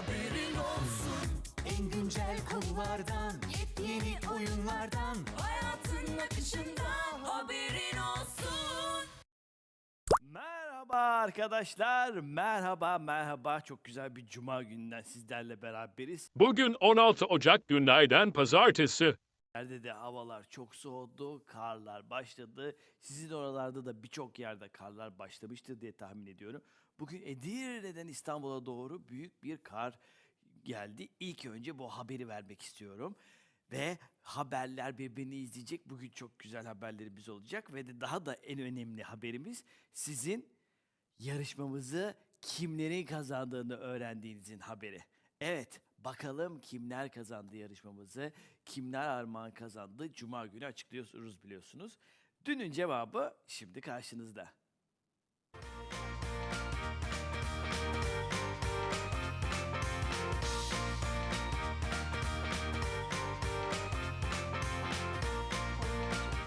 haberin olsun En güncel konulardan Yepyeni oyunlardan Hayatın akışından haberin olsun Merhaba arkadaşlar, merhaba merhaba. Çok güzel bir cuma gününden sizlerle beraberiz. Bugün 16 Ocak günlerden pazartesi. Yerde de havalar çok soğudu, karlar başladı. Sizin oralarda da birçok yerde karlar başlamıştır diye tahmin ediyorum. Bugün Edirne'den İstanbul'a doğru büyük bir kar geldi. İlk önce bu haberi vermek istiyorum. Ve haberler birbirini izleyecek. Bugün çok güzel haberlerimiz olacak. Ve de daha da en önemli haberimiz sizin yarışmamızı kimlerin kazandığını öğrendiğinizin haberi. Evet, bakalım kimler kazandı yarışmamızı, kimler armağan kazandı. Cuma günü açıklıyoruz biliyorsunuz. Dünün cevabı şimdi karşınızda.